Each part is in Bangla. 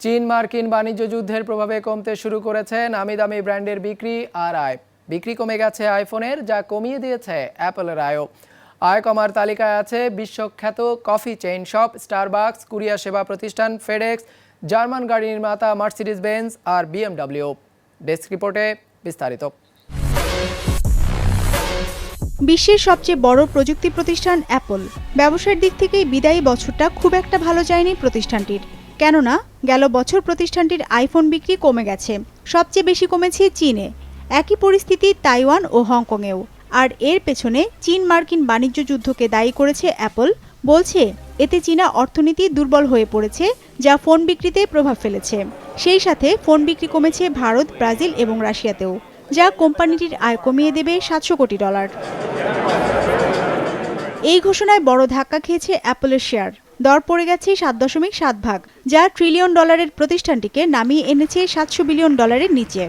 চীন মার্কিন বাণিজ্য যুদ্ধের প্রভাবে কমতে শুরু করেছে নামি দামি ব্র্যান্ডের বিক্রি আর আয়। বিক্রি কমে গেছে আইফোনের, যা কমিয়ে দিয়েছে অ্যাপলের আয়ও। আয় কমার তালিকায় আছে বিশ্বখ্যাত coffee chain shop, Starbucks, courier সেবা প্রতিষ্ঠান, ফেডেক্স, জার্মান গাড়ি নির্মাতা মার্সিডিজ বেঞ্জ আর বিএমডব্লিউ ডেস্ক রিপোর্টে বিস্তারিত। বিশ্বের সবচেয়ে বড় প্রযুক্তি প্রতিষ্ঠান অ্যাপল। ব্যবসার দিক থেকেই বিদায়ী বছরটা খুব একটা ভালো যায়নি প্রতিষ্ঠানটির। কেননা গেল বছর প্রতিষ্ঠানটির আইফোন বিক্রি কমে গেছে, সবচেয়ে বেশি কমেছে চীনে। একই পরিস্থিতি তাইওয়ান ও হংকংয়েও। আর এর পেছনে চীন মার্কিন বাণিজ্য যুদ্ধকে দায়ী করেছে অ্যাপল, বলছে এতে চীনা অর্থনীতি দুর্বল হয়ে পড়েছে, যা ফোন বিক্রিতে প্রভাব ফেলেছে। সেই সাথে ফোন বিক্রি কমেছে ভারত, ব্রাজিল এবং রাশিয়াতেও, যা কোম্পানিটির আয় কমিয়ে দেবে সাতশো কোটি ডলার। এই ঘোষণায় বড় ধাক্কা খেয়েছে অ্যাপলের শেয়ার। দর পড়ে গেছে সাত দশমিক সাত ভাগ, যা ট্রিলিয়ন ডলারের প্রতিষ্ঠানটিকে নামিয়ে এনেছে সাতশো বিলিয়ন ডলারের নিচে।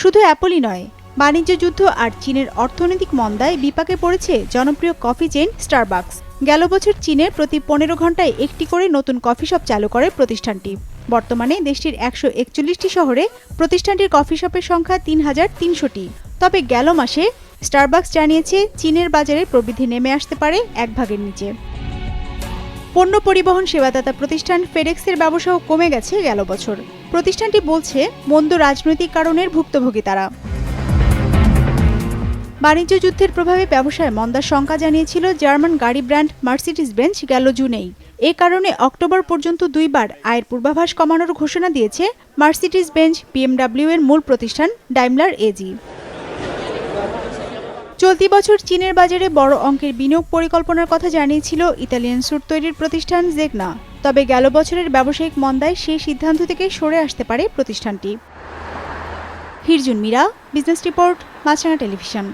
শুধু অ্যাপলই নয়, বাণিজ্য যুদ্ধ আর চীনের অর্থনৈতিক মন্দায় বিপাকে পড়েছে জনপ্রিয় কফি চেইন স্টারবাকস গেল বছর চীনের প্রতি পনেরো ঘন্টায় একটি করে নতুন কফি শপ চালু করে প্রতিষ্ঠানটি। বর্তমানে দেশটির একশো একচল্লিশটি শহরে প্রতিষ্ঠানটির কফি শপের সংখ্যা তিন হাজার তিনশোটি। তবে গেল মাসে স্টারবাকস জানিয়েছে চীনের বাজারে প্রবৃদ্ধি নেমে আসতে পারে এক ভাগের নিচে। পণ্য পরিবহন সেবাদাতা প্রতিষ্ঠান ফেডেক্সের ব্যবসাও কমে গেছে গেল বছর। প্রতিষ্ঠানটি বলছে, মন্দ রাজনৈতিক কারণের ভুক্তভোগী তারা। বাণিজ্য যুদ্ধের প্রভাবে ব্যবসায় মন্দার শঙ্কা জানিয়েছিল জার্মান গাড়ি ব্র্যান্ড মার্সিডিস বেঞ্চ গেল জুনেই। এ কারণে অক্টোবর পর্যন্ত দুইবার আয়ের পূর্বাভাস কমানোর ঘোষণা দিয়েছে মার্সিডিজ বেঞ্চ বিএমডব্লিউ এর মূল প্রতিষ্ঠান, ডাইমলার এজি চলতি বছর চীনের বাজারে বড় অঙ্কের বিনিয়োগ পরিকল্পনার কথা জানিয়েছিল ইতালিয়ান স্যুট তৈরির প্রতিষ্ঠান জেগনা। তবে গেল বছরের ব্যবসায়িক মন্দায় সেই সিদ্ধান্ত থেকে সরে আসতে পারে প্রতিষ্ঠানটি। Hirjun Mira, business report, Maasranga television.